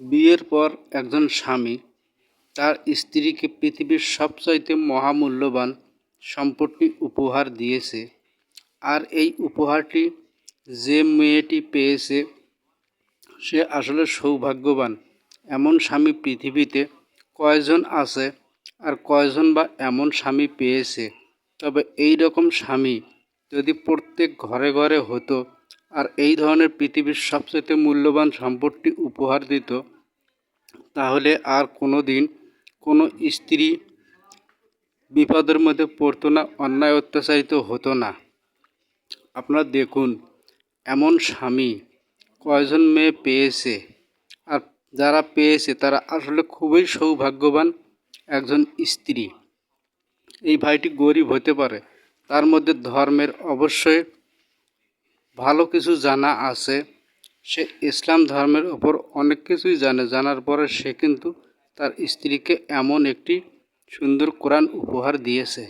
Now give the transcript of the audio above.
বিয়ের পর একজন স্বামী তার স্ত্রীকে পৃথিবীর সবচাইতে মহামূল্যবান সম্পদটি উপহার দিয়েছে। আর এই উপহারটি যে মেয়েটি পেয়েছে, সে আসলে সৌভাগ্যবান। এমন স্বামী পৃথিবীতে কয়জন আছে আর কয়জন বা এমন স্বামী পেয়েছে? তবে এই রকম স্বামী যদি প্রত্যেক ঘরে ঘরে হতো আর এই ধরনের পৃথিবীর সবচেয়ে মূল্যবান সম্পদটি উপহার দিত, তাহলে আর কোনো দিন কোনো স্ত্রী বিপদের মধ্যে পড়তো না, অন্যায় অত্যাচারিত হতো না। আপনারা দেখুন, এমন স্বামী কয়জন মেয়ে পেয়েছে, আর যারা পেয়েছে তারা আসলে খুবই সৌভাগ্যবান একজন স্ত্রী। এই ভাইটি গরিব হতে পারে, তার মধ্যে ধর্মের অবশ্যই ভালো কিছু জানা আছে। সে ইসলাম ধর্মের ওপর অনেক কিছুই জানে। জানার পরে সে কিন্তু তার স্ত্রীকে এমন একটি সুন্দর কোরআন উপহার দিয়েছে।